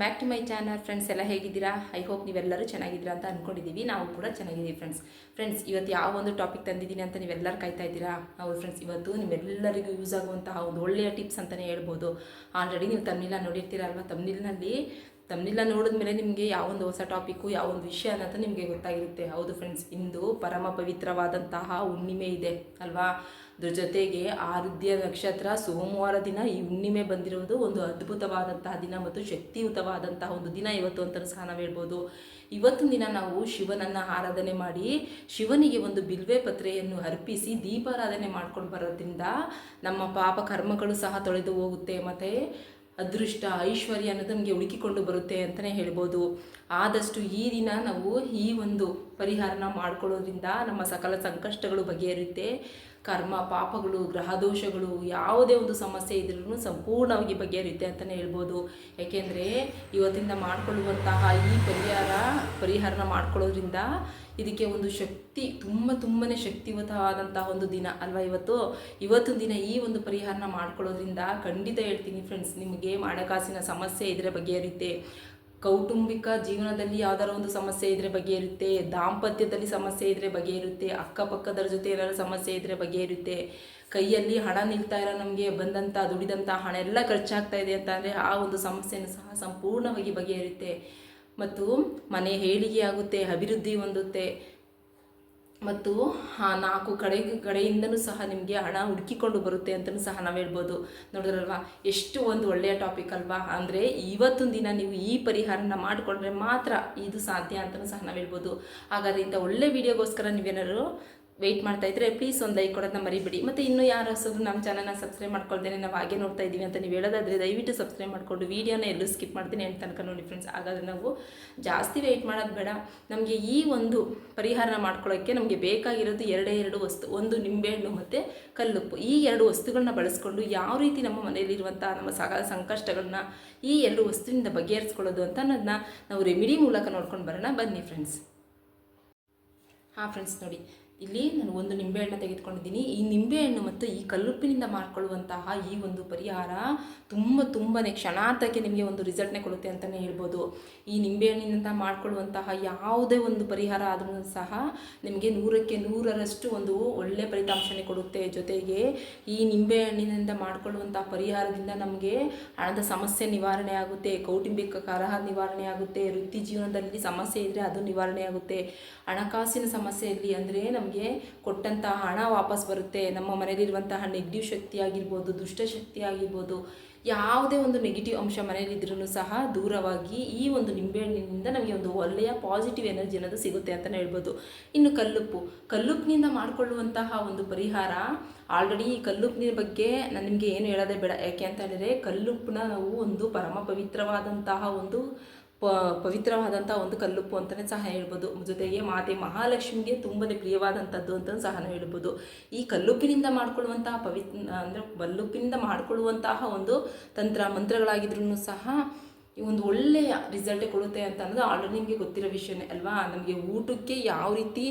Back to my channel friends ಎಲ್ಲ ಹೇಗಿದ್ದೀರಾ? I hope ನೀವೆಲ್ಲರೂ ಚೆನ್ನಾಗಿದ್ದೀರಾ ಅಂತ ಅಂದ್ಕೊಂಡಿದ್ದೀವಿ ನಾವು ಕೂಡ ಚೆನ್ನಾಗಿದ್ದೀವಿ ಫ್ರೆಂಡ್ಸ್ ಫ್ರೆಂಡ್ಸ್ ಇವತ್ತು ಯಾವ ಒಂದು ಟಾಪಿಕ್ ತಂದಿದ್ದೀನಿ ಅಂತ ನೀವೆಲ್ಲರೂ ಕಾಯ್ತಾ ಇದ್ದೀರಾ? ಹೌದು ಫ್ರೆಂಡ್ಸ್ ಇವತ್ತು ನಿಮ್ಮೆಲ್ಲರಿಗೂ ಯೂಸ್ ಆಗುವಂತಹ ಒಂದು ಒಳ್ಳೆಯ ಟಿಪ್ಸ್ ಅಂತಲೇ ಹೇಳ್ಬೋದು. ಆಲ್ರೆಡಿ ನೀವು ತಮ್ಮಿಲ್ಲ ನೋಡಿರ್ತೀರ ಅಲ್ವಾ ತಮ್ನಿಲ್ನಲ್ಲಿ ತಮ್ನಿಲ್ಲ ನೋಡಿದ್ಮೇಲೆ ನಿಮಗೆ ಯಾವೊಂದು ಹೊಸ ಟಾಪಿಕ್ಕು ಯಾವೊಂದು ವಿಷಯ ಅನ್ನೋದು ನಿಮಗೆ ಗೊತ್ತಾಗಿರುತ್ತೆ. ಹೌದು ಫ್ರೆಂಡ್ಸ್ ಇಂದು ಪರಮ ಪವಿತ್ರವಾದಂತಹ ಹುಣ್ಣಿಮೆ ಇದೆ, ಅಲ್ವಾ? ಅದ್ರ ಜೊತೆಗೆ ಆರುದ್ಯ ನಕ್ಷತ್ರ ಸೋಮವಾರ ದಿನ ಈ ಹುಣ್ಣಿಮೆ ಬಂದಿರೋದು ಒಂದು ಅದ್ಭುತವಾದಂತಹ ದಿನ ಮತ್ತು ಶಕ್ತಿಯುತವಾದಂತಹ ಒಂದು ದಿನ ಇವತ್ತು ಅಂತ ಸಹ ನಾವು ಹೇಳ್ಬೋದು. ಇವತ್ತಿನ ದಿನ ನಾವು ಶಿವನನ್ನು ಆರಾಧನೆ ಮಾಡಿ, ಶಿವನಿಗೆ ಒಂದು ಬಿಲ್ವೆ ಪತ್ರೆಯನ್ನು ಅರ್ಪಿಸಿ ದೀಪಾರಾಧನೆ ಮಾಡ್ಕೊಂಡು ಬರೋದ್ರಿಂದ ನಮ್ಮ ಪಾಪ ಕರ್ಮಗಳು ಸಹ ತೊಳೆದು ಹೋಗುತ್ತೆ. ಮತ್ತು ಅದೃಷ್ಟ, ಐಶ್ವರ್ಯ ಅನ್ನೋದು ನಮಗೆ ಹುಡುಕಿಕೊಂಡು ಬರುತ್ತೆ ಅಂತಲೇ ಹೇಳ್ಬೋದು. ಆದಷ್ಟು ಈ ದಿನ ನಾವು ಈ ಒಂದು ಪರಿಹಾರನ ಮಾಡ್ಕೊಳ್ಳೋದ್ರಿಂದ ನಮ್ಮ ಸಕಲ ಸಂಕಷ್ಟಗಳು ಬಗೆಹರಿಯುತ್ತೆ. ಕರ್ಮ, ಪಾಪಗಳು, ಗ್ರಹದೋಷಗಳು, ಯಾವುದೇ ಒಂದು ಸಮಸ್ಯೆ ಇದ್ರೂ ಸಂಪೂರ್ಣವಾಗಿ ಬಗೆಹರಿಯುತ್ತೆ ಅಂತಲೇ ಹೇಳ್ಬೋದು. ಯಾಕೆಂದರೆ ಇವತ್ತಿಂದ ಮಾಡಿಕೊಳ್ಳುವಂತಹ ಈ ಪರಿಹಾರ, ಪರಿಹಾರನ ಮಾಡ್ಕೊಳ್ಳೋದ್ರಿಂದ ಇದಕ್ಕೆ ಒಂದು ಶಕ್ತಿ, ತುಂಬ ತುಂಬಾ ಶಕ್ತಿಯುತವಾದಂತಹ ಒಂದು ದಿನ ಅಲ್ವಾ ಇವತ್ತು? ಇವತ್ತಿನ ದಿನ ಈ ಒಂದು ಪರಿಹಾರನ ಮಾಡ್ಕೊಳ್ಳೋದ್ರಿಂದ ಖಂಡಿತ ಹೇಳ್ತೀನಿ ಫ್ರೆಂಡ್ಸ್ ನಿಮಗೆ ಹಣಕಾಸಿನ ಸಮಸ್ಯೆ ಇದ್ರೆ ಬಗೆಹರಿಯುತ್ತೆ. ಕೌಟುಂಬಿಕ ಜೀವನದಲ್ಲಿ ಯಾವ್ದಾರ ಒಂದು ಸಮಸ್ಯೆ ಇದ್ರೆ ಬಗೆಹರುತ್ತೆ ದಾಂಪತ್ಯದಲ್ಲಿ ಸಮಸ್ಯೆ ಇದ್ರೆ ಬಗೆಹರುತ್ತೆ ಅಕ್ಕಪಕ್ಕದರ ಜೊತೆ ಏನಾದ್ರು ಸಮಸ್ಯೆ ಇದ್ರೆ ಬಗೆಹರುತ್ತೆ ಕೈಯಲ್ಲಿ ಹಣ ನಿಲ್ತಾ ಇರೋ ನಮಗೆ ಬಂದಂಥ ದುಡಿದಂಥ ಹಣ ಎಲ್ಲ ಖರ್ಚಾಗ್ತಾ ಇದೆ ಅಂತ ಆ ಒಂದು ಸಮಸ್ಯೆಯನ್ನು ಸಹ ಸಂಪೂರ್ಣವಾಗಿ ಬಗೆಯಿರುತ್ತೆ ಮತ್ತು ಮನೆ ಹೇಳಿಗೆ ಆಗುತ್ತೆ, ಅಭಿವೃದ್ಧಿ ಹೊಂದುತ್ತೆ ಮತ್ತು ನಾಲ್ಕು ಕಡೆ, ಕಡೆಯಿಂದನೂ ಸಹ ನಿಮಗೆ ಹಣ ಹುಡುಕಿಕೊಂಡು ಬರುತ್ತೆ ಅಂತಲೂ ಸಹ ನಾವು ಹೇಳ್ಬೋದು. ನೋಡಿದ್ರಲ್ವಾ? ಎಷ್ಟು ಒಂದು ಒಳ್ಳೆಯ ಟಾಪಿಕ್ ಅಲ್ವಾ? ಅಂದರೆ ಇವತ್ತೊಂದು ದಿನ ನೀವು ಈ ಪರಿಹಾರನ ಮಾಡಿಕೊಂಡ್ರೆ ಮಾತ್ರ ಇದು ಸಾಧ್ಯ ಅಂತಲೂ ಸಹ ನಾವು ಹೇಳ್ಬೋದು. ಹಾಗಾದ್ರೆ ಇಂಥ ಒಳ್ಳೆ ವಿಡಿಯೋಗೋಸ್ಕರ ನೀವೇನಾದ್ರು ವೆಯ್ಟ್ ಮಾಡ್ತಾ ಇದ್ರೆ ಪ್ಲೀಸ್ ಒಂದು ಲೈಕ್ ಕೊಡೋದನ್ನ ಮರಿಬೇಡಿ. ಮತ್ತು ಇನ್ನೂ ಯಾರು ಹೊಸದು ನಮ್ಮ ಚಾನಲ್ನ ಸಬ್ಸ್ಕ್ರೈಬ್ ಮಾಡ್ಕೊಳ್ತೇನೆ ನಾವು ಹಾಗೆ ನೋಡ್ತಾ ಇದ್ದೀವಿ ಅಂತ ನೀವು ಹೇಳೋದಾದರೆ ದಯವಿಟ್ಟು ಸಬ್ಸ್ಕ್ರೈಬ್ ಮಾಡಿಕೊಂಡು ವೀಡಿಯೋನ ಎಲ್ಲೂ ಸ್ಕಿಪ್ ಮಾಡ್ತೀನಿ ಅಂತ ತನಕ ನೋಡಿ ಫ್ರೆಂಡ್ಸ್ ಹಾಗಾದ್ರೆ ನಾವು ಜಾಸ್ತಿ ವೆಯ್ಟ್ ಮಾಡೋದು ಬೇಡ. ನಮಗೆ ಈ ಒಂದು ಪರಿಹಾರನ ಮಾಡ್ಕೊಳ್ಳೋಕ್ಕೆ ನಮಗೆ ಬೇಕಾಗಿರೋದು ಎರಡೇ ಎರಡು ವಸ್ತು. ಒಂದು ನಿಂಬೆಹಣ್ಣು ಮತ್ತು ಕಲ್ಲುಪ್ಪು. ಈ ಎರಡು ವಸ್ತುಗಳನ್ನ ಬಳಸ್ಕೊಂಡು ಯಾವ ರೀತಿ ನಮ್ಮ ಮನೆಯಲ್ಲಿರುವಂಥ ನಮ್ಮ ಸಕ ಸಂಕಷ್ಟಗಳನ್ನ ಈ ಎರಡು ವಸ್ತುವಿನಿಂದ ಬಗೆಹರಿಸ್ಕೊಳ್ಳೋದು ಅಂತ ಅನ್ನೋದನ್ನ ನಾವು ರೆಮಿಡಿ ಮೂಲಕ ನೋಡ್ಕೊಂಡು ಬರೋಣ. ಬನ್ನಿ ಫ್ರೆಂಡ್ಸ್ ಹಾಂ ಫ್ರೆಂಡ್ಸ್ ನೋಡಿ. ಇಲ್ಲಿ ನಾನು ಒಂದು ನಿಂಬೆಹಣ್ಣು ತೆಗೆದುಕೊಂಡಿದ್ದೀನಿ. ಈ ನಿಂಬೆಹಣ್ಣು ಮತ್ತು ಈ ಕಲ್ಲುಪ್ಪಿನಿಂದ ಮಾಡಿಕೊಳ್ಳುವಂತಹ ಈ ಒಂದು ಪರಿಹಾರ ತುಂಬ ತುಂಬನೇ ಕ್ಷಣಾರ್ಥಕ್ಕೆ ನಿಮಗೆ ಒಂದು ರಿಸಲ್ಟ್ನೇ ಕೊಡುತ್ತೆ ಅಂತಲೇ ಹೇಳ್ಬೋದು. ಈ ನಿಂಬೆಹಣ್ಣಿನಿಂದ ಮಾಡಿಕೊಳ್ಳುವಂತಹ ಯಾವುದೇ ಒಂದು ಪರಿಹಾರ ಆದರೂ ಸಹ ನಿಮಗೆ ನೂರಕ್ಕೆ ನೂರರಷ್ಟು ಒಂದು ಒಳ್ಳೆಯ ಫಲಿತಾಂಶನೇ ಕೊಡುತ್ತೆ. ಜೊತೆಗೆ ಈ ನಿಂಬೆಹಣ್ಣಿನಿಂದ ಮಾಡಿಕೊಳ್ಳುವಂತಹ ಪರಿಹಾರದಿಂದ ನಮಗೆ ಹಣದ ಸಮಸ್ಯೆ ನಿವಾರಣೆ ಆಗುತ್ತೆ, ಕೌಟುಂಬಿಕ ಕಲಹ ನಿವಾರಣೆ ಆಗುತ್ತೆ, ವೃತ್ತಿ ಜೀವನದಲ್ಲಿ ಸಮಸ್ಯೆ ಇದ್ದರೆ ಅದು ನಿವಾರಣೆ ಆಗುತ್ತೆ. ಹಣಕಾಸಿನ ಸಮಸ್ಯೆಯಲ್ಲಿ ಅಂದರೆ ನಮಗೆ ಕೊಟ್ಟಂತಹ ಹಣ ವಾಪಸ್ ಬರುತ್ತೆ. ನಮ್ಮ ಮನೆಯಲ್ಲಿರುವಂತಹ ನೆಗೆಟಿವ್ ಶಕ್ತಿ ಆಗಿರ್ಬೋದು ದುಷ್ಟಶಕ್ತಿ ಆಗಿರ್ಬೋದು ಯಾವುದೇ ಒಂದು ನೆಗೆಟಿವ್ ಅಂಶ ಮನೇಲಿದ್ರೂ ಸಹ ದೂರವಾಗಿ ಈ ಒಂದು ನಿಂಬೆಹಣ್ಣಿನಿಂದ ನಮಗೆ ಒಂದು ಒಳ್ಳೆಯ ಪಾಸಿಟಿವ್ ಎನರ್ಜಿ ಅನ್ನೋದು ಸಿಗುತ್ತೆ ಅಂತಲೇ ಹೇಳ್ಬೋದು. ಇನ್ನು ಕಲ್ಲುಪ್ಪು. ಕಲ್ಲುಪ್ಪಿನಿಂದ ಮಾಡಿಕೊಳ್ಳುವಂತಹ ಒಂದು ಪರಿಹಾರ ಆಲ್ರೆಡಿ ಈ ಕಲ್ಲುಪ್ಪಿನ ಬಗ್ಗೆ ನಾನು ನಿಮಗೆ ಏನು ಹೇಳೋದೇ ಬೇಡ. ಯಾಕೆ ಅಂತ ಹೇಳಿದರೆ ಕಲ್ಲುಪ್ಪನ್ನ ನಾವು ಒಂದು ಪರಮ ಪವಿತ್ರವಾದಂತಹ ಒಂದು ಪ ಪವಿತ್ರವಾದಂಥ ಒಂದು ಕಲ್ಲುಪ್ಪು ಅಂತಲೇ ಸಹ ಹೇಳ್ಬೋದು. ಜೊತೆಗೆ ಮಾತೆ ಮಹಾಲಕ್ಷ್ಮಿಗೆ ತುಂಬನೇ ಪ್ರಿಯವಾದಂಥದ್ದು ಅಂತ ಸಹ ಹೇಳ್ಬೋದು. ಈ ಕಲ್ಲುಪ್ಪಿನಿಂದ ಮಾಡಿಕೊಳ್ಳುವಂತಹ ಪವಿತ್ರ ಅಂದರೆ ಕಲ್ಲುಪ್ಪಿನಿಂದ ಮಾಡಿಕೊಳ್ಳುವಂತಹ ಒಂದು ತಂತ್ರ ಮಂತ್ರಗಳಾಗಿದ್ರೂ ಸಹ ಈ ಒಂದು ಒಳ್ಳೆಯ ರಿಸಲ್ಟೇ ಕೊಡುತ್ತೆ ಅಂತ ಅನ್ನೋದು ಆಲ್ರೆಡಿ ನಿಮಗೆ ಗೊತ್ತಿರೋ ವಿಷಯನೇ ಅಲ್ವಾ? ನಮಗೆ ಊಟಕ್ಕೆ ಯಾವ ರೀತಿ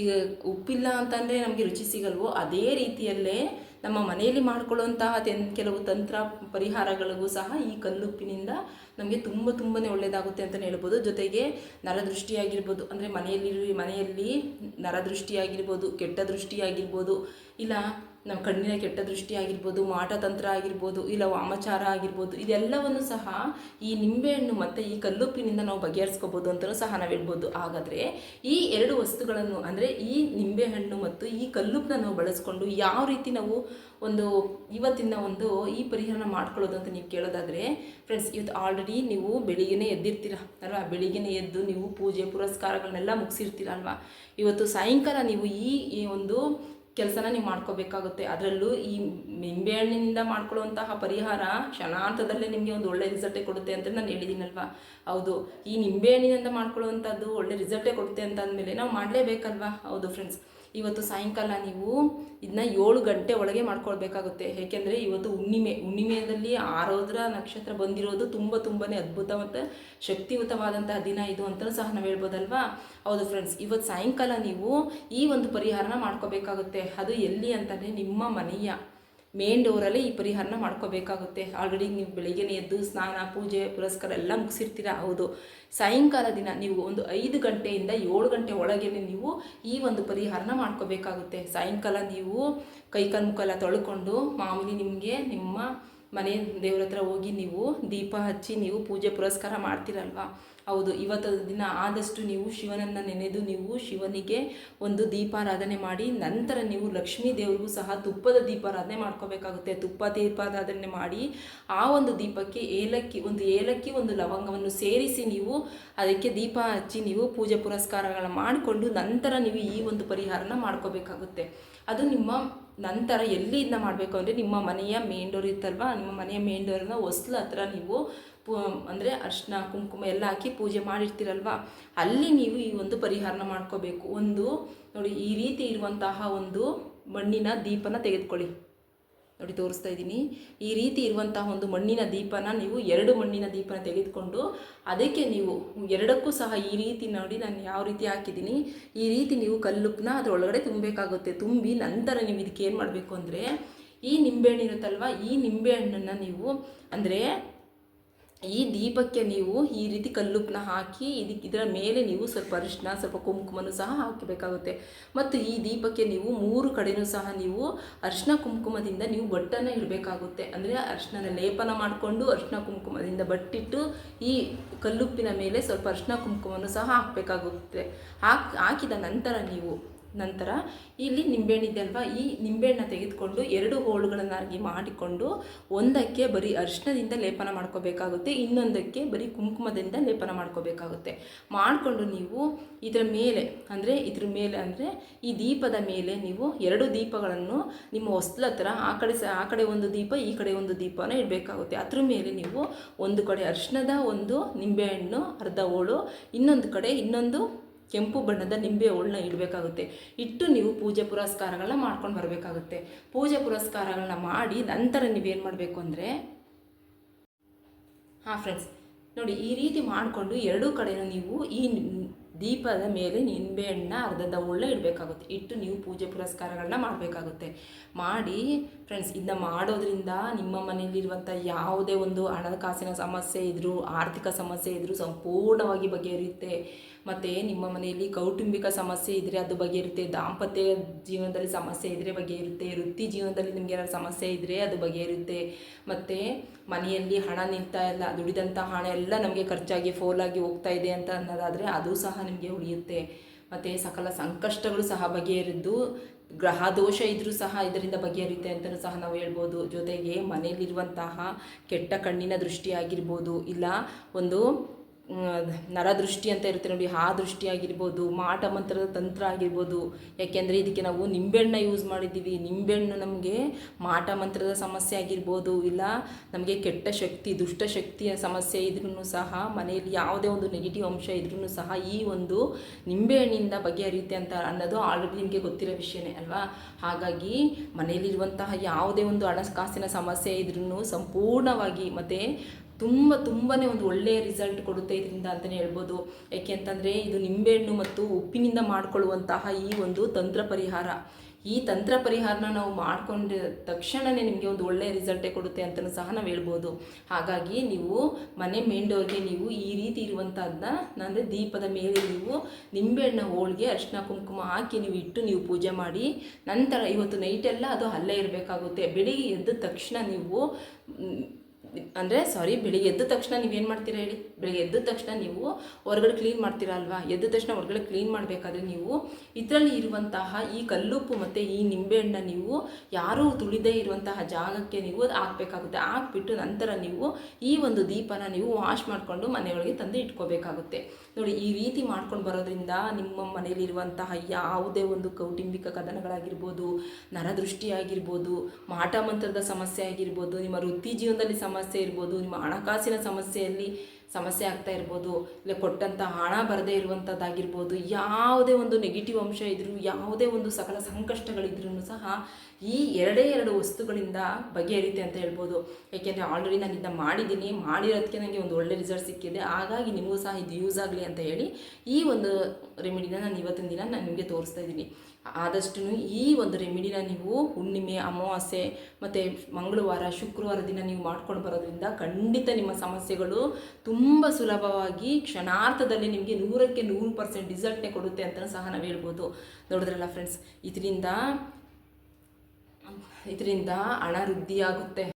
ಈಗ ಉಪ್ಪಿಲ್ಲ ಅಂತಂದರೆ ನಮಗೆ ರುಚಿ ಸಿಗಲ್ವೋ, ಅದೇ ರೀತಿಯಲ್ಲೇ ನಮ್ಮ ಮನೆಯಲ್ಲಿ ಮಾಡಿಕೊಳ್ಳುವಂತಹ ತೆನ್ ಕೆಲವು ತಂತ್ರ ಪರಿಹಾರಗಳಿಗೂ ಸಹ ಈ ಕಲ್ಲುಪ್ಪಿನಿಂದ ನಮಗೆ ತುಂಬ ತುಂಬಾ ಒಳ್ಳೆಯದಾಗುತ್ತೆ ಅಂತಲೇ ಹೇಳ್ಬೋದು. ಜೊತೆಗೆ ನರದೃಷ್ಟಿಯಾಗಿರ್ಬೋದು, ಅಂದರೆ ಮನೆಯಲ್ಲಿ ಮನೆಯಲ್ಲಿ ನರದೃಷ್ಟಿಯಾಗಿರ್ಬೋದು ಕೆಟ್ಟ ದೃಷ್ಟಿಯಾಗಿರ್ಬೋದು ಇಲ್ಲ ನಮ್ಮ ಕಣ್ಣಿನ ಕೆಟ್ಟ ದೃಷ್ಟಿ ಆಗಿರ್ಬೋದು ಮಾಟತಂತ್ರ ಆಗಿರ್ಬೋದು, ಇಲ್ಲ ವಾಮಚಾರ ಆಗಿರ್ಬೋದು, ಇದೆಲ್ಲವನ್ನು ಸಹ ಈ ನಿಂಬೆಹಣ್ಣು ಮತ್ತು ಈ ಕಲ್ಲುಪ್ಪಿನಿಂದ ನಾವು ಬಗೆಹರಿಸ್ಕೋಬೋದು ಅಂತಲೂ ಸಹ ನಾವು ಹೇಳ್ಬೋದು. ಹಾಗಾದರೆ ಈ ಎರಡು ವಸ್ತುಗಳನ್ನು, ಅಂದರೆ ಈ ನಿಂಬೆಹಣ್ಣು ಮತ್ತು ಈ ಕಲ್ಲುಪ್ಪನ್ನ ನಾವು ಬಳಸ್ಕೊಂಡು ಯಾವ ರೀತಿ ನಾವು ಒಂದು ಇವತ್ತಿನ ಒಂದು ಈ ಪರಿಹಾರನ ಮಾಡ್ಕೊಳ್ಳೋದು ಅಂತ ನೀವು ಕೇಳೋದಾದರೆ ಫ್ರೆಂಡ್ಸ್ ಇವತ್ತು ಆಲ್ರೆಡಿ ನೀವು ಬೆಳಿಗ್ಗೆ ಎದ್ದಿರ್ತೀರ? ಅಲ್ವಾ? ಬೆಳಿಗ್ಗೆ ಎದ್ದು ನೀವು ಪೂಜೆ ಪುರಸ್ಕಾರಗಳನ್ನೆಲ್ಲ ಮುಗಿಸಿರ್ತೀರ ಅಲ್ವಾ ಇವತ್ತು ಸಾಯಂಕಾಲ ನೀವು ಈ ಈ ಒಂದು ಕೆಲಸನ ನೀವು ಮಾಡ್ಕೋಬೇಕಾಗುತ್ತೆ. ಅದರಲ್ಲೂ ಈ ನಿಂಬೆಹಣ್ಣಿನಿಂದ ಮಾಡ್ಕೊಳ್ಳುವಂತಹ ಪರಿಹಾರ ಕ್ಷಣಾರ್ಥದಲ್ಲೇ ನಿಮಗೆ ಒಂದು ಒಳ್ಳೆ ರಿಸಲ್ಟೇ ಕೊಡುತ್ತೆ ಅಂತ ನಾನು ಹೇಳಿದ್ದೀನಲ್ವಾ ಹೌದು. ಈ ನಿಂಬೆಹಣ್ಣಿನಿಂದ ಮಾಡ್ಕೊಳ್ಳುವಂಥದ್ದು ಒಳ್ಳೆ ರಿಸಲ್ಟೇ ಕೊಡುತ್ತೆ ಅಂತ ಅಂದಮೇಲೆ ನಾವು ಮಾಡಲೇಬೇಕಲ್ವಾ? ಹೌದು ಫ್ರೆಂಡ್ಸ್ ಇವತ್ತು ಸಾಯಂಕಾಲ ನೀವು ಇದನ್ನ ಏಳು ಗಂಟೆ ಒಳಗೆ ಮಾಡ್ಕೊಳ್ಬೇಕಾಗುತ್ತೆ. ಏಕೆಂದರೆ ಇವತ್ತು ಹುಣ್ಣಿಮೆ. ಹುಣ್ಣಿಮೆಯಲ್ಲಿ ಆರೋದ್ರ ನಕ್ಷತ್ರ ಬಂದಿರೋದು ತುಂಬ ತುಂಬಾ ಅದ್ಭುತ ಮತ್ತು ಶಕ್ತಿಯುತವಾದಂತಹ ದಿನ ಇದು ಅಂತಲೂ ಸಹ ನಾವು ಹೇಳ್ಬೋದಲ್ವಾ? ಹೌದು ಫ್ರೆಂಡ್ಸ್ ಇವತ್ತು ಸಾಯಂಕಾಲ ನೀವು ಈ ಒಂದು ಪರಿಹಾರನ ಮಾಡ್ಕೋಬೇಕಾಗುತ್ತೆ. ಅದು ಎಲ್ಲಿ ಅಂತಂದರೆ ನಿಮ್ಮ ಮನೆಯ. ಮೇನ್ ಡೋರಲ್ಲೇ ಈ ಪರಿಹಾರನ ಮಾಡ್ಕೋಬೇಕಾಗುತ್ತೆ. ಆಲ್ರೆಡಿ ನೀವು ಬೆಳಿಗ್ಗೆನೇ ಎದ್ದು ಸ್ನಾನ, ಪೂಜೆ, ಪುರಸ್ಕಾರ ಎಲ್ಲ ಮುಗಿಸಿರ್ತೀರ? ಹೌದು. ಸಾಯಂಕಾಲ ದಿನ ನೀವು ಒಂದು ಐದು ಗಂಟೆಯಿಂದ ಏಳು ಗಂಟೆ ಒಳಗೆ ನೀವು ಈ ಒಂದು ಪರಿಹಾರನ ಮಾಡ್ಕೋಬೇಕಾಗುತ್ತೆ. ಸಾಯಂಕಾಲ ನೀವು ಕೈಕಾಲು ಮುಖ ತೊಳ್ಕೊಂಡು ಮಾಮೂಲಿ ನಿಮಗೆ ನಿಮ್ಮ ಮನೆ ದೇವ್ರ ಹತ್ರ ಹೋಗಿ ನೀವು ದೀಪ ಹಚ್ಚಿ ನೀವು ಪೂಜೆ ಪುರಸ್ಕಾರ ಮಾಡ್ತೀರಲ್ವಾ? ಹೌದು, ಇವತ್ತು ದಿನ ಆದಷ್ಟು ನೀವು ಶಿವನನ್ನು ನೆನೆದು ನೀವು ಶಿವನಿಗೆ ಒಂದು ದೀಪಾರಾಧನೆ ಮಾಡಿ, ನಂತರ ನೀವು ಲಕ್ಷ್ಮೀ ದೇವರಿಗೂ ಸಹ ತುಪ್ಪದ ದೀಪಾರಾಧನೆ ಮಾಡ್ಕೋಬೇಕಾಗುತ್ತೆ. ತುಪ್ಪ ದೀಪಾರಾಧನೆ ಮಾಡಿ ಆ ಒಂದು ದೀಪಕ್ಕೆ ಏಲಕ್ಕಿ, ಒಂದು ಏಲಕ್ಕಿ, ಒಂದು ಲವಂಗವನ್ನು ಸೇರಿಸಿ ನೀವು ಅದಕ್ಕೆ ದೀಪ ಹಚ್ಚಿ ನೀವು ಪೂಜೆ ಪುರಸ್ಕಾರಗಳನ್ನು ಮಾಡಿಕೊಂಡು ನಂತರ ನೀವು ಈ ಒಂದು ಪರಿಹಾರನ ಮಾಡ್ಕೋಬೇಕಾಗುತ್ತೆ. ಅದು ನಿಮ್ಮ ನಂತರ ಎಲ್ಲಿಂದ ಮಾಡಬೇಕು ಅಂದರೆ ನಿಮ್ಮ ಮನೆಯ ಮೇನ್ ಡೋರ್ ನಿಮ್ಮ ಮನೆಯ ಮೇನ್ ಡೋರ್ನ ಹೊಸ್ಲ ಹತ್ರ ನೀವು ಅಂದರೆ ಅರ್ಶಿನ ಕುಂಕುಮ ಎಲ್ಲ ಹಾಕಿ ಪೂಜೆ ಮಾಡಿರ್ತೀರಲ್ವ? ಅಲ್ಲಿ ನೀವು ಈ ಒಂದು ಪರಿಹಾರನ ಮಾಡ್ಕೋಬೇಕು. ಒಂದು, ನೋಡಿ ಈ ರೀತಿ ಇರುವಂತಹ ಒಂದು ಮಣ್ಣಿನ ದೀಪನ ತೆಗೆದುಕೊಳ್ಳಿ. ನೋಡಿ ತೋರಿಸ್ತಾ ಇದ್ದೀನಿ. ಈ ರೀತಿ ಇರುವಂತಹ ಒಂದು ಮಣ್ಣಿನ ದೀಪನ ನೀವು ಎರಡು ಮಣ್ಣಿನ ದೀಪನ ತೆಗೆದುಕೊಂಡು ಅದಕ್ಕೆ ನೀವು ಎರಡಕ್ಕೂ ಸಹ ಈ ರೀತಿ ನೋಡಿ ನಾನು ಯಾವ ರೀತಿ ಹಾಕಿದ್ದೀನಿ. ಈ ರೀತಿ ನೀವು ಕಲ್ಲುಪ್ಪನ್ನ ಅದರೊಳಗಡೆ ತುಂಬಬೇಕಾಗುತ್ತೆ. ತುಂಬಿ ನಂತರ ನೀವು ಇದಕ್ಕೆ ಏನು ಮಾಡಬೇಕು ಅಂದರೆ ಈ ನಿಂಬೆಹಣ್ಣು ಇರುತ್ತಲ್ವ? ಈ ನಿಂಬೆಹಣ್ಣನ್ನು ನೀವು ಅಂದರೆ ಈ ದೀಪಕ್ಕೆ ನೀವು ಈ ರೀತಿ ಕಲ್ಲುಪ್ಪನ್ನ ಹಾಕಿ ಇದಕ್ಕೆ ಇದರ ಮೇಲೆ ನೀವು ಸ್ವಲ್ಪ ಅರಿಶಿನ, ಸ್ವಲ್ಪ ಕುಂಕುಮನೂ ಸಹ ಹಾಕಬೇಕಾಗುತ್ತೆ. ಮತ್ತು ಈ ದೀಪಕ್ಕೆ ನೀವು ಮೂರು ಕಡೆಯೂ ಸಹ ನೀವು ಅರಿಶಿನ ಕುಂಕುಮದಿಂದ ನೀವು ಬಟ್ಟನ್ನು ಇಡಬೇಕಾಗುತ್ತೆ. ಅಂದರೆ ಅರಿಶಿನ ಲೇಪನ ಮಾಡಿಕೊಂಡು ಅರಿಶಿನ ಕುಂಕುಮದಿಂದ ಬಟ್ಟಿಟ್ಟು ಈ ಕಲ್ಲುಪ್ಪಿನ ಮೇಲೆ ಸ್ವಲ್ಪ ಅರಿಶಿನ ಕುಂಕುಮವನ್ನು ಸಹ ಹಾಕಬೇಕಾಗುತ್ತೆ. ಹಾಕಿ ಹಾಕಿದ ನಂತರ ನೀವು ನಂತರ ಇಲ್ಲಿ ನಿಂಬೆಹಣ್ಣಿದೆ ಅಲ್ವಾ? ಈ ನಿಂಬೆಹಣ್ಣ ತೆಗೆದುಕೊಂಡು ಎರಡು ಹೋಳುಗಳನ್ನಾಗಿ ಮಾಡಿಕೊಂಡು ಒಂದಕ್ಕೆ ಬರೀ ಅರಿಶಿನದಿಂದ ಲೇಪನ ಮಾಡ್ಕೋಬೇಕಾಗುತ್ತೆ, ಇನ್ನೊಂದಕ್ಕೆ ಬರೀ ಕುಂಕುಮದಿಂದ ಲೇಪನ ಮಾಡ್ಕೋಬೇಕಾಗುತ್ತೆ. ಮಾಡಿಕೊಂಡು ನೀವು ಇದರ ಮೇಲೆ, ಅಂದರೆ ಇದ್ರ ಮೇಲೆ ಅಂದರೆ ಈ ದೀಪದ ಮೇಲೆ ನೀವು ಎರಡು ದೀಪಗಳನ್ನು ನಿಮ್ಮ ಹೊಸ್ಲ ಹತ್ರ ಆ ಕಡೆ ಸ, ಆ ಕಡೆ ಒಂದು ದೀಪ, ಈ ಕಡೆ ಒಂದು ದೀಪನ ಇಡಬೇಕಾಗುತ್ತೆ. ಅದ್ರ ಮೇಲೆ ನೀವು ಒಂದು ಕಡೆ ಅರಿಶಿನದ ಒಂದು ನಿಂಬೆಹಣ್ಣು, ಅರ್ಧ ಹೋಳು, ಇನ್ನೊಂದು ಕಡೆ ಇನ್ನೊಂದು ಕೆಂಪು ಬಣ್ಣದ ನಿಂಬೆ ಹೋಳನ್ನ ಇಡಬೇಕಾಗುತ್ತೆ. ಇಟ್ಟು ನೀವು ಪೂಜೆ ಪುರಸ್ಕಾರಗಳನ್ನ ಮಾಡ್ಕೊಂಡು ಬರಬೇಕಾಗುತ್ತೆ. ಪೂಜೆ ಪುರಸ್ಕಾರಗಳನ್ನ ಮಾಡಿ ನಂತರ ನೀವೇನು ಮಾಡಬೇಕು ಅಂದರೆ, ಹಾಂ ಫ್ರೆಂಡ್ಸ್ ನೋಡಿ ಈ ರೀತಿ ಮಾಡಿಕೊಂಡು ಎರಡೂ ಕಡೆಯೂ ನೀವು ಈ ದೀಪದ ಮೇಲೆ ನಿಂಬೆಹಣ್ಣ, ಅರ್ಧದ ಉಳ್ಳ ಇಡಬೇಕಾಗುತ್ತೆ. ಇಟ್ಟು ನೀವು ಪೂಜೆ ಪುರಸ್ಕಾರಗಳನ್ನ ಮಾಡಬೇಕಾಗುತ್ತೆ. ಮಾಡಿ ಫ್ರೆಂಡ್ಸ್ ಇದನ್ನ ಮಾಡೋದ್ರಿಂದ ನಿಮ್ಮ ಮನೆಯಲ್ಲಿರುವಂಥ ಯಾವುದೇ ಒಂದು ಹಣದ ಕಾಸಿನ ಸಮಸ್ಯೆ ಇದ್ದರೂ ಆರ್ಥಿಕ ಸಮಸ್ಯೆ ಇದ್ದರೂ ಸಂಪೂರ್ಣವಾಗಿ ಬಗೆಹರಿಯುತ್ತೆ. ಮತ್ತು ನಿಮ್ಮ ಮನೆಯಲ್ಲಿ ಕೌಟುಂಬಿಕ ಸಮಸ್ಯೆ ಇದ್ದರೆ ಅದು ಬಗೆಯಿರುತ್ತೆ ದಾಂಪತ್ಯ ಜೀವನದಲ್ಲಿ ಸಮಸ್ಯೆ ಇದ್ದರೆ ಬಗೆಯಿರುತ್ತೆ ವೃತ್ತಿ ಜೀವನದಲ್ಲಿ ನಿಮಗೆ ಏನಾದ್ರು ಸಮಸ್ಯೆ ಇದ್ದರೆ ಅದು ಬಗೆಯಿರುತ್ತೆ ಮತ್ತು ಮನೆಯಲ್ಲಿ ಹಣ ನಿಲ್ತಾ ಇಲ್ಲ ದುಡಿದಂಥ ಹಣ ಎಲ್ಲ ನಮಗೆ ಖರ್ಚಾಗಿ, ಫೋಲಾಗಿ ಹೋಗ್ತಾ ಇದೆ ಅಂತ ಅನ್ನೋದಾದರೆ ಅದು ಸಹ ನಿಮಗೆ ಉಳಿಯುತ್ತೆ. ಮತ್ತು ಸಕಲ ಸಂಕಷ್ಟಗಳು ಸಹ ಬಗೆಹರಿದ್ದು, ಗ್ರಹ ದೋಷ ಇದ್ದರೂ ಸಹ ಇದರಿಂದ ಬಗೆಹರಿಯುತ್ತೆ ಅಂತಲೂ ಸಹ ನಾವು ಹೇಳ್ಬೋದು. ಜೊತೆಗೆ ಮನೆಯಲ್ಲಿರುವಂತಹ ಕೆಟ್ಟ ಕಣ್ಣಿನ ದೃಷ್ಟಿ ಆಗಿರ್ಬೋದು, ಇಲ್ಲ ಒಂದು ನರದೃಷ್ಟಿ ಅಂತ ಇರುತ್ತೆ ನೋಡಿ, ಆ ದೃಷ್ಟಿ ಆಗಿರ್ಬೋದು, ಮಾಟ ಮಂತ್ರದ ತಂತ್ರ ಆಗಿರ್ಬೋದು. ಯಾಕೆಂದರೆ ಇದಕ್ಕೆ ನಾವು ನಿಂಬೆಹಣ್ಣ ಯೂಸ್ ಮಾಡಿದ್ದೀವಿ. ನಿಂಬೆಹಣ್ಣು ನಮಗೆ ಮಾಟ ಮಂತ್ರದ ಸಮಸ್ಯೆ ಆಗಿರ್ಬೋದು, ಇಲ್ಲ ನಮಗೆ ಕೆಟ್ಟ ಶಕ್ತಿ, ದುಷ್ಟ ಶಕ್ತಿಯ ಸಮಸ್ಯೆ ಇದ್ರೂ ಸಹ, ಮನೆಯಲ್ಲಿ ಯಾವುದೇ ಒಂದು ನೆಗೆಟಿವ್ ಅಂಶ ಇದ್ರೂ ಸಹ ಈ ಒಂದು ನಿಂಬೆಹಣ್ಣಿಂದ ಬಗೆಹರಿಯುತ್ತೆ ಅಂತ ಅನ್ನೋದು ಆಲ್ರೆಡಿ ನಿಮಗೆ ಗೊತ್ತಿರೋ ವಿಷಯನೇ ಅಲ್ವಾ? ಹಾಗಾಗಿ ಮನೆಯಲ್ಲಿರುವಂತಹ ಯಾವುದೇ ಒಂದು ಹಣಕಾಸಿನ ಸಮಸ್ಯೆ ಇದ್ರೂ ಸಂಪೂರ್ಣವಾಗಿ ಮತ್ತು ತುಂಬ ತುಂಬಾ ಒಂದು ಒಳ್ಳೆಯ ರಿಸಲ್ಟ್ ಕೊಡುತ್ತೆ ಇದರಿಂದ ಅಂತಲೇ ಹೇಳ್ಬೋದು. ಯಾಕೆ ಅಂತಂದರೆ ಇದು ನಿಂಬೆಹಣ್ಣು ಮತ್ತು ಉಪ್ಪಿನಿಂದ ಮಾಡಿಕೊಳ್ಳುವಂತಹ ಈ ಒಂದು ತಂತ್ರ ಪರಿಹಾರ. ಈ ತಂತ್ರ ಪರಿಹಾರನ ನಾವು ಮಾಡಿಕೊಂಡ ತಕ್ಷಣವೇ ನಿಮಗೆ ಒಂದು ಒಳ್ಳೆಯ ರಿಸಲ್ಟೇ ಕೊಡುತ್ತೆ ಅಂತಲೂ ಸಹ ನಾವು ಹೇಳ್ಬೋದು. ಹಾಗಾಗಿ ನೀವು ಮನೆ ಮೇಂಡೋರಿಗೆ ನೀವು ಈ ರೀತಿ ಇರುವಂಥದ್ದನ್ನ ಅಂದರೆ ದೀಪದ ಮೇಲೆ ನೀವು ನಿಂಬೆಹಣ್ಣು ಹೋಳಿಗೆ, ಅರಿಶಿನ ಕುಂಕುಮ ಹಾಕಿ ನೀವು ಇಟ್ಟು ನೀವು ಪೂಜೆ ಮಾಡಿ, ನಂತರ ಇವತ್ತು ನೈಟೆಲ್ಲ ಅದು ಅಲ್ಲೇ ಇರಬೇಕಾಗುತ್ತೆ. ಬೆಳಿಗ್ಗೆ ಎದ್ದ ತಕ್ಷಣ ನೀವು ಅಂದರೆ ಸಾರಿ ಬೆಳಿಗ್ಗೆ ಎದ್ದ ತಕ್ಷಣ ನೀವೇನು ಮಾಡ್ತೀರಾ ಹೇಳಿ? ಬೆಳಿಗ್ಗೆ ಎದ್ದ ತಕ್ಷಣ ನೀವು ಹೊರಗಡೆ ಕ್ಲೀನ್ ಮಾಡ್ತೀರಾ ಅಲ್ವಾ? ಎದ್ದ ತಕ್ಷಣ ಹೊರಗಡೆ ಕ್ಲೀನ್ ಮಾಡಬೇಕಾದ್ರೆ ನೀವು ಇದರಲ್ಲಿ ಇರುವಂತಹ ಈ ಕಲ್ಲುಪ್ಪು ಮತ್ತು ಈ ನಿಂಬೆಹಣ್ಣ ನೀವು ಯಾರೂ ತುಳಿದೇ ಇರುವಂತಹ ಜಾಗಕ್ಕೆ ನೀವು ಹಾಕಬೇಕಾಗುತ್ತೆ. ಹಾಕ್ಬಿಟ್ಟು ನಂತರ ನೀವು ಈ ಒಂದು ದೀಪನ ನೀವು ವಾಶ್ ಮಾಡಿಕೊಂಡು ಮನೆಯೊಳಗೆ ತಂದು ಇಟ್ಕೋಬೇಕಾಗುತ್ತೆ. ನೋಡಿ, ಈ ರೀತಿ ಮಾಡ್ಕೊಂಡು ಬರೋದ್ರಿಂದ ನಿಮ್ಮ ಮನೆಯಲ್ಲಿರುವಂತಹ ಯಾವುದೇ ಒಂದು ಕೌಟುಂಬಿಕ ಕದನಗಳಾಗಿರ್ಬೋದು ನರದೃಷ್ಟಿ ಆಗಿರ್ಬೋದು ಮಾಟ ಮಂತ್ರದ ಸಮಸ್ಯೆ ಆಗಿರ್ಬೋದು, ನಿಮ್ಮ ವೃತ್ತಿ ಜೀವನದಲ್ಲಿ ಸಮಸ್ಯೆ ಇರ್ಬೋದು, ನಿಮ್ಮ ಹಣಕಾಸಿನ ಸಮಸ್ಯೆಯಲ್ಲಿ ಸಮಸ್ಯೆ ಆಗ್ತಾ ಇರ್ಬೋದು, ಇಲ್ಲ ಕೊಟ್ಟಂಥ ಹಣ ಬರದೇ ಇರುವಂಥದ್ದಾಗಿರ್ಬೋದು ಯಾವುದೇ ಒಂದು ನೆಗೆಟಿವ್ ಅಂಶ ಇದ್ರೂ, ಯಾವುದೇ ಒಂದು ಸಕಲ ಸಂಕಷ್ಟಗಳಿದ್ರೂ ಸಹ ಈ ಎರಡೇ ಎರಡು ವಸ್ತುಗಳಿಂದ ಬಗೆಹರಿತೆ ಅಂತ ಹೇಳ್ಬೋದು. ಏಕೆಂದರೆ ಆಲ್ರೆಡಿ ನಾನು ಇದನ್ನ ಮಾಡಿದ್ದೀನಿ ಮಾಡಿರೋದಕ್ಕೆ ನನಗೆ ಒಂದು ಒಳ್ಳೆ ರಿಸಲ್ಟ್ ಸಿಕ್ಕಿದೆ. ಹಾಗಾಗಿ ನಿಮಗೂ ಸಹ ಇದು ಯೂಸ್ ಆಗಲಿ ಅಂತ ಹೇಳಿ ಈ ಒಂದು ರೆಮಿಡಿನ ನಾನು ಇವತ್ತಿನ ದಿನ ನಾನು ನಿಮಗೆ ತೋರಿಸ್ತಾ ಇದ್ದೀನಿ. ಆದಷ್ಟು ಈ ಒಂದು ರೆಮಿಡಿನ ನೀವು ಹುಣ್ಣಿಮೆ, ಅಮಾವಾಸ್ಯೆ ಮತ್ತು ಮಂಗಳವಾರ, ಶುಕ್ರವಾರ ದಿನ ನೀವು ಮಾಡ್ಕೊಂಡು ಬರೋದ್ರಿಂದ ಖಂಡಿತ ನಿಮ್ಮ ಸಮಸ್ಯೆಗಳು ತುಂಬ ಸುಲಭವಾಗಿ ಕ್ಷಣಾರ್ಥದಲ್ಲಿ ನಿಮಗೆ ನೂರಕ್ಕೆ ನೂರು ಪರ್ಸೆಂಟ್ ರಿಸಲ್ಟ್ನೇ ಕೊಡುತ್ತೆ ಅಂತಲೂ ಸಹ ನಾವು ಹೇಳ್ಬೋದು. ನೋಡಿದ್ರಲ್ಲ ಫ್ರೆಂಡ್ಸ್ ಇದರಿಂದ ಇದರಿಂದ ಹಣ ವೃದ್ಧಿಯಾಗುತ್ತೆ.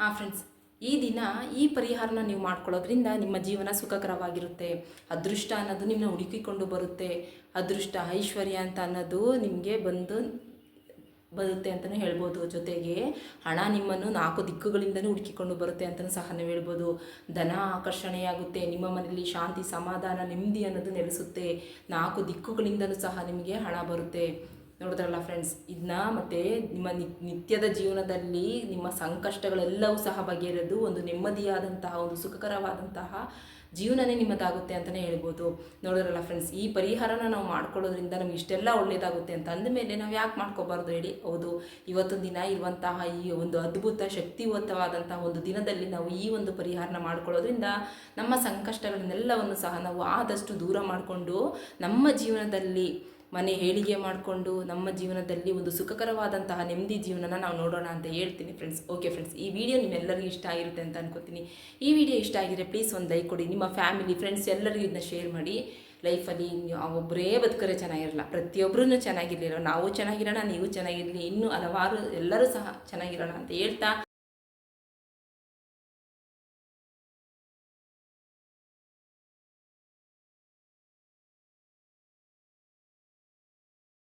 ಹಾಂ ಫ್ರೆಂಡ್ಸ್ ಈ ದಿನ ಈ ಪರಿಹಾರನ ನೀವು ಮಾಡ್ಕೊಳ್ಳೋದ್ರಿಂದ ನಿಮ್ಮ ಜೀವನ ಸುಖಕರವಾಗಿರುತ್ತೆ. ಅದೃಷ್ಟ ಅನ್ನೋದು ನಿಮ್ಮನ್ನ ಹುಡುಕಿಕೊಂಡು ಬರುತ್ತೆ. ಅದೃಷ್ಟ ಐಶ್ವರ್ಯ ಅಂತ ಅನ್ನೋದು ನಿಮಗೆ ಬಂದು ಬರುತ್ತೆ ಅಂತಲೂ ಹೇಳ್ಬೋದು. ಜೊತೆಗೆ ಹಣ ನಿಮ್ಮನ್ನು ನಾಲ್ಕು ದಿಕ್ಕುಗಳಿಂದಲೂ ಹುಡುಕಿಕೊಂಡು ಬರುತ್ತೆ ಅಂತಲೂ ಸಹ ನಾವು ಹೇಳ್ಬೋದು. ಧನ ಆಕರ್ಷಣೆಯಾಗುತ್ತೆ. ನಿಮ್ಮ ಮನೆಯಲ್ಲಿ ಶಾಂತಿ, ಸಮಾಧಾನ, ನೆಮ್ಮದಿ ಅನ್ನೋದು ನೆಲೆಸುತ್ತೆ. ನಾಲ್ಕು ದಿಕ್ಕುಗಳಿಂದಲೂ ಸಹ ನಿಮಗೆ ಹಣ ಬರುತ್ತೆ. ನೋಡಿದ್ರಲ್ಲ ಫ್ರೆಂಡ್ಸ್ ಇದನ್ನ ಮತ್ತೆ ನಿಮ್ಮ ನಿತ್- ನಿತ್ಯದ ಜೀವನದಲ್ಲಿ ನಿಮ್ಮ ಸಂಕಷ್ಟಗಳೆಲ್ಲವೂ ಸಹ ಬಗೆಹರಿದು ಒಂದು ನೆಮ್ಮದಿಯಾದಂತಹ, ಒಂದು ಸುಖಕರವಾದಂತಹ ಜೀವನನೇ ನಿಮ್ಮದಾಗುತ್ತೆ ಅಂತಲೇ ಹೇಳ್ಬೋದು. ನೋಡಿದ್ರಲ್ಲ ಫ್ರೆಂಡ್ಸ್ ಈ ಪರಿಹಾರನ ನಾವು ಮಾಡ್ಕೊಳ್ಳೋದ್ರಿಂದ ನಮ್ಗೆ ಇಷ್ಟೆಲ್ಲ ಒಳ್ಳೆಯದಾಗುತ್ತೆ ಅಂತ ಅಂದಮೇಲೆ ನಾವು ಯಾಕೆ ಮಾಡ್ಕೋಬಾರ್ದು ಹೇಳಿ? ಹೌದು ಇವತ್ತೊಂದು ದಿನ ಇರುವಂತಹ ಈ ಒಂದು ಅದ್ಭುತ ಶಕ್ತಿಯುತವಾದಂತಹ ಒಂದು ದಿನದಲ್ಲಿ ನಾವು ಈ ಒಂದು ಪರಿಹಾರನ ಮಾಡ್ಕೊಳ್ಳೋದ್ರಿಂದ ನಮ್ಮ ಸಂಕಷ್ಟಗಳನ್ನೆಲ್ಲವನ್ನು ಸಹ ನಾವು ಆದಷ್ಟು ದೂರ ಮಾಡಿಕೊಂಡು ನಮ್ಮ ಜೀವನದಲ್ಲಿ ಮನೆ ಹೇಳಿಗೆ ಮಾಡಿಕೊಂಡು ನಮ್ಮ ಜೀವನದಲ್ಲಿ ಒಂದು ಸುಖಕರವಾದಂತಹ ನೆಮ್ಮದಿ ಜೀವನನ ನಾವು ನೋಡೋಣ ಅಂತ ಹೇಳ್ತೀನಿ ಫ್ರೆಂಡ್ಸ್ ಓಕೆ ಫ್ರೆಂಡ್ಸ್ ಈ ವಿಡಿಯೋ ನಿಮ್ಮೆಲ್ಲರಿಗೂ ಇಷ್ಟ ಆಗಿರುತ್ತೆ ಅಂತ ಅನ್ಕೋತೀನಿ. ಈ ವಿಡಿಯೋ ಇಷ್ಟ ಆಗಿದ್ರೆ ಪ್ಲೀಸ್ ಒಂದು ಲೈಕ್ ಕೊಡಿ. ನಿಮ್ಮ ಫ್ಯಾಮಿಲಿ ಫ್ರೆಂಡ್ಸ್ ಎಲ್ಲರಿಗೂ ಇದನ್ನ ಶೇರ್ ಮಾಡಿ. ಲೈಫಲ್ಲಿ ಒಬ್ಬರೇ ಬದುಕರೆ ಚೆನ್ನಾಗಿರಲ್ಲ. ಪ್ರತಿಯೊಬ್ಬರೂ ಚೆನ್ನಾಗಿರಲಿಲ್ಲ. ನಾವು ಚೆನ್ನಾಗಿರೋಣ, ನೀವು ಚೆನ್ನಾಗಿರಲಿ. ಇನ್ನೂ ಹಲವಾರು ಎಲ್ಲರೂ ಸಹ ಚೆನ್ನಾಗಿರೋಣ ಅಂತ ಹೇಳ್ತಾ